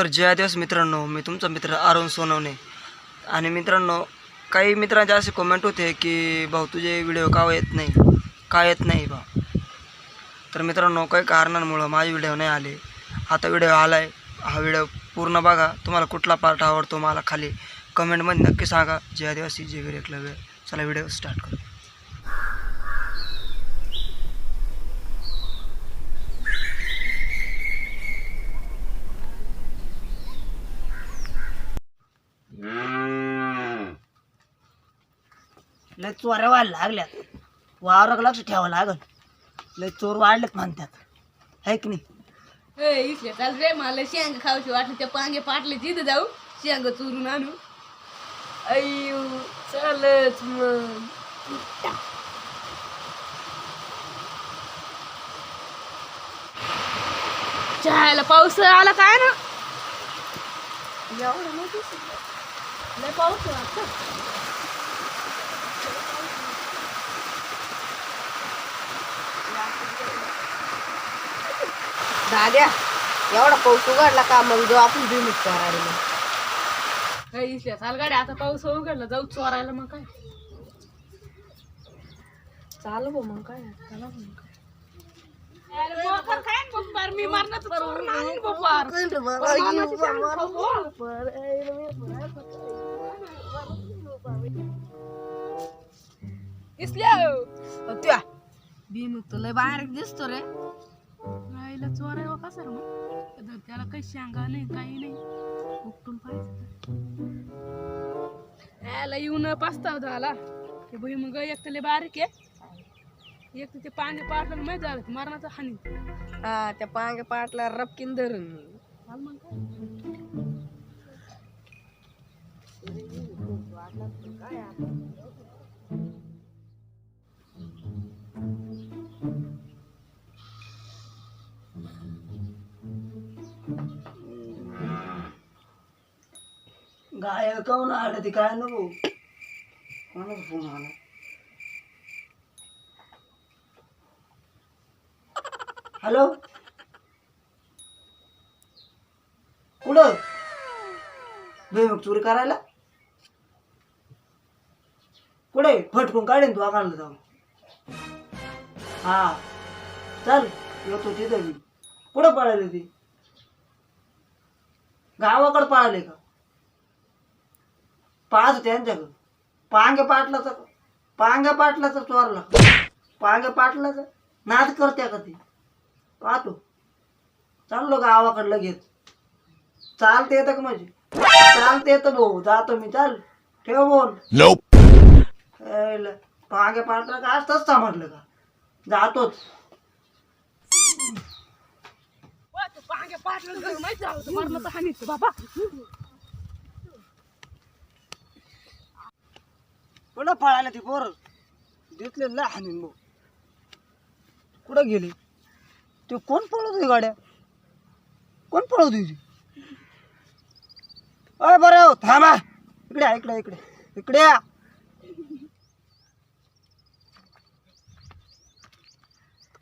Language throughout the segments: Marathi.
तर जय दिवस मित्रांनो मी तुमचा मित्र अरुण सोनवणे. आणि मित्रांनो काही मित्रांचे असे कमेंट होते की भाऊ तुझे व्हिडिओ का येत नाही? का येत नाही भाऊ तर मित्रांनो काही कारणांमुळं माझे व्हिडिओ नाही आले. आता व्हिडिओ आला आहे हा व्हिडिओ पूर्ण बघा. तुम्हाला कुठला पार्ट आवडतो मला खाली कमेंटमध्ये नक्की सांगा. जय आदिवासी जय वीर एकलव्य. चला व्हिडिओ स्टार्ट करू. लय चोऱ्या व्हायला लागल्यात. वावराक लक्ष ठेवावं लागल. लय चोर वाढलेत म्हणतात. है की नाही? ए इथले चाल रे मला शेंग खाऊशी वाटलं त्या पांगे पाटले तिथं जाऊ शेंग चोरून आणू. अय्यो चालच मग. चहायला पाऊस आला काय ना? एवढं नाही दिसत. लय पाऊस वाटतं. दाद्या एवढा पाऊस उघडला का मग जो आपण भुईमुग करायला मग. ए, इथल्या सालगाड्या आता पाऊस उघडला जाऊ चोरायला मग काय चालू बा मग काय चला मग काय. अरे मोकर काय न बप्पार, मी मरणाचं चोरून आणीन बप्पार. मामाची शेंग खाऊ बोल. इसल्या त्या भुईमुग तर लय बारीक दिसतो रे राहिला चोरायला कसा रे मग? तर त्याला काही शेंगा नाही काही नाही. उपटून पाहिजे याला येऊन पास्ताव झाला. ते बही मग एक तर बारीक आहे. एक तर ते पाणी पाटलं माहिती झालं मरणाचं हानी. हा त्या पांगे पाटला रपकीन धरून. मग काय. गाय काऊन आलं ती काय नको कोणाचा फोन आला हॅलो? कुठं भुईमुग चोरी करायला कुठे फटकून काढेन तू आकांडला जाऊ हा चल येतो तिथं मी. कुठं पळाले ती? गावाकडं पळाले का? पाहत होते यांच्याकडं. पांगे पाटलाचा पांगे पाटलाचा चोरला. पांगे पाटलाचा? नाद करते का ती? पाहतो. चाललो गावाकडं लगेच. चालते येतं का म्हणजे? चालते येतं भाऊ. जातो मी. चाल. ठेव बोल. पांगे पाटला का असतंच समजलं का? जातोच वा, ते पांगे पाटलं माहिती हानीचं बाबा. कुठं पळायला ती पोर? दिसले ना हानीन भाऊ कुठं गेली? ते कोण पळवत होती गाड्या? कोण पळवत होती? अय बरं थांबा. इकडे या, इकडे इकडे. इकडे या.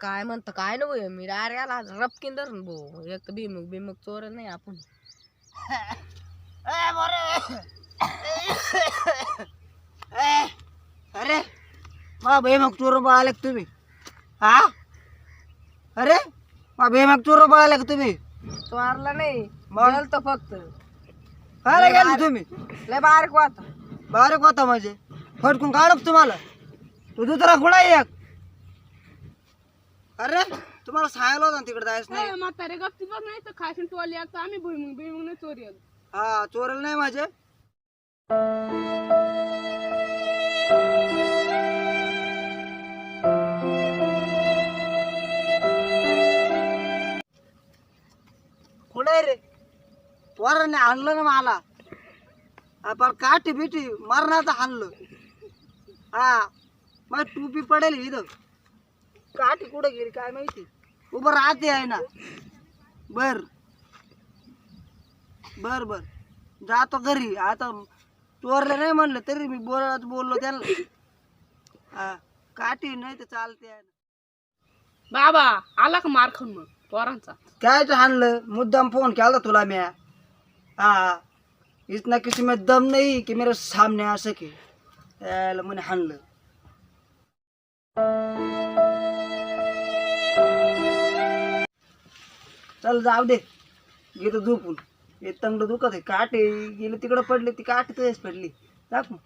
काय म्हणतं काय नको मी डायरेक्ट आला रपकीन धरून भो एक तर भुईमुग चोर नाही आपण. अरे मा बेमग चोर पळाले का तुम्ही. हा? अरे मा बेमग चोर पळाले का तुम्ही. चोरला नाही मग? गेलतो फक्त. काय गेले तुम्ही? लय बारीक वाता बारीक होता म्हणजे? फटकून काढक तुम्हाला. तू दुसरा कुणा एक. अरे तुम्हाला सांगायला होतं ना तिकडे जायचं नाही. म्हातारे गप्ती बघ नाही तर खाशीन टोली आता. आम्ही भुईमुग भुईमुग नाही चोरी आलो हा चोरेल नाही माझे. कुठे रे? पोराने आणलं ना मला. आपण काठी बिठी मरणाचं आणलं. हा मग टुपी पडेल इथं. काठी कुठं गेली काय माहिती? उभं राहते आहे ना. बर. बर बर. जातो घरी. आता चोरलं नाही म्हणलं तरी मी बोलत बोललो त्यांना हा काठी नाही तर चालते आहे ना. बाबा आला का मार खाऊन मग? पोरांचा. कायच हाणलं? मुद्दाम फोन केला तुला म्या. हाँ. इतना किसी में दम नहीं कि मेरे सामने आ सके याला म्हणे हाणलं. चल जाऊ दे. घेतो झोपून. हे तंगड दुखत आहे. काटे गेले तिकडं पडले ती काटे तसेच पडली. दाख मग